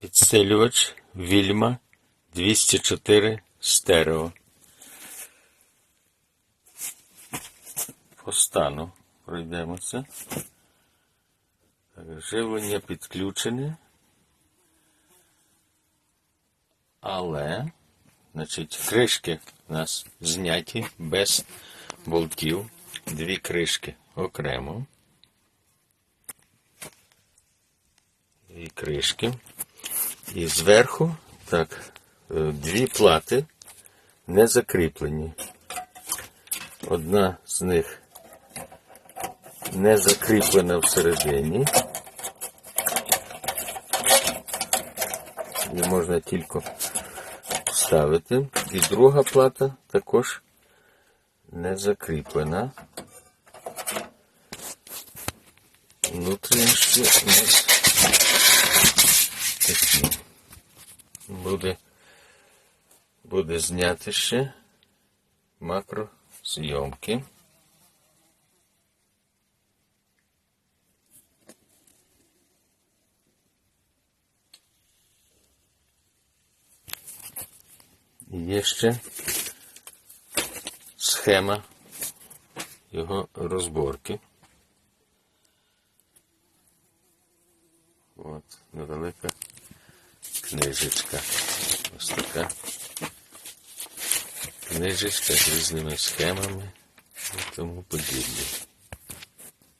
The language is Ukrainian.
Підсилювач Вільма 204 стерео. По стану пройдемося. Так, живлення підключене. Але, значить, кришки у нас зняті без болтів. Дві кришки окремо. Дві кришки. І зверху, так, е, дві плати не закріплені. Одна з них не закріплена всередині. Її можна тільки вставити. І друга плата також не закріплена. Внутрішні такі. Буде, буде зняти ще макрозйомки. Є ще схема його розборки. От, невелика книжечка. Ось така книжечка з різними схемами і тому подібне.